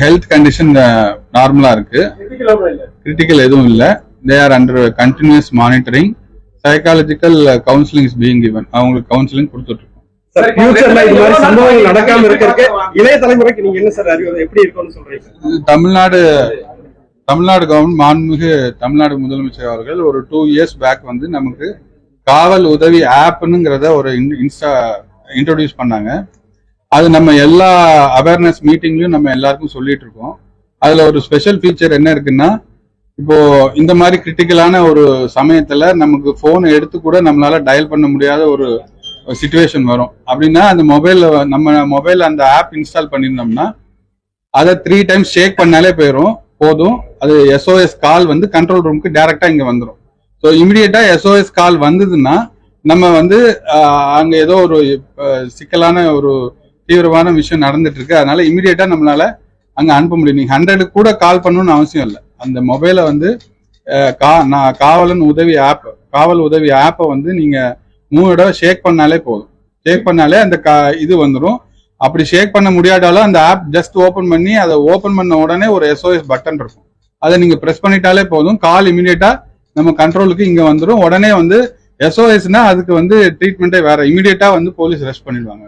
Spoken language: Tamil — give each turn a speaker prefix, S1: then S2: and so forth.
S1: ஹெல்த் கண்டிஷன் நார்மலா இருக்கு. கிரிட்டிக்கல் எதுவும் இல்ல. They are under continuous monitoring psychological counselling is being given. அவங்களுக்கு கவுன்சிலிங் கொடுத்துட்டு இருக்கோம்
S2: சார் ஃபியூச்சர்ல இது மாதிரி சம்பவங்கள் நடக்காம இருக்கிறதுக்கு இளைய தலைமுறைக்கு நீங்க என்ன சார் அறிவுரை? எப்படி இருக்கும்னு சொல்றீங்க?
S1: இது தமிழ்நாடு தமிழ்நாடு கவர்மெண்ட் மாண்புமிகு தமிழ்நாடு முதலமைச்சர் அவர்கள் ஒரு டூ இயர்ஸ் பேக் வந்து நமக்கு காவல் உதவி ஆப்னுங்கிறத ஒரு இன்ஸ்டா இன்ட்ரோடியூஸ் பண்ணாங்க. அது நம்ம எல்லா அவேர்னஸ் மீட்டிங்லயும் நம்ம எல்லாருக்கும் சொல்லிட்டு இருக்கோம் அதுல ஒரு ஸ்பெஷல் ஃபீச்சர் என்ன இருக்குன்னா இப்போ இந்த மாதிரி கிரிட்டிக்கலான ஒரு சமயத்துல நமக்கு போன் எடுத்து கூட நம்மளால டயல் பண்ண முடியாத ஒரு சுச்சுவேஷன் வரும். அப்படின்னா அந்த மொபைல்ல நம்ம மொபைல் அந்த ஆப் இன்ஸ்டால் பண்ணியிருந்தோம்னா அதை த்ரீ டைம்ஸ் ஷேக் பண்ணாலே போயிடும் போதும். அது எஸ்ஓஎஸ் கால் வந்து கண்ட்ரோல் ரூமுக்கு டேரெக்டாக இங்க வந்துடும் ஸோ இமிடியேட்டாக எஸ்ஓஎஸ் கால் வந்ததுன்னா நம்ம வந்து அங்கே அங்க ஏதோ ஒரு சிக்கலான ஒரு தீவிரமான விஷயம் நடந்துட்டு இருக்கு அதனால இமிடியேட்டாக நம்மளால அங்க அனுப்ப முடியும். நீங்க ஹண்ட்ரடுக்கு கூட கால் பண்ணணும்னு அவசியம் இல்லை. அந்த மொபைலை வந்து கா நான் காவலன் உதவி ஆப் காவல் உதவி ஆப்பை வந்து நீங்க மூணு தடவை ஷேக் பண்ணாலே போதும். ஷேக் பண்ணாலே அந்த கா- இது வந்துடும் அப்படி ஷேக் பண்ண முடியாட்டாலும் அந்த ஆப் ஜஸ்ட் ஓப்பன் பண்ணி அதை ஓப்பன் பண்ண உடனே ஒரு எஸ்ஓஎஸ் பட்டன் இருக்கும். அதை நீங்க ப்ரெஸ் பண்ணிட்டாலே போதும். கால் இமிடியேட்டா நம்ம கண்ட்ரோலுக்கு இங்க வந்துடும் உடனே வந்து எஸ்ஓஎஸ்னா அதுக்கு வந்து ட்ரீட்மெண்ட்டே வேற. இமீடியட்டா வந்து போலீஸ் ரெஸ்ட் பண்ணிடுவாங்க.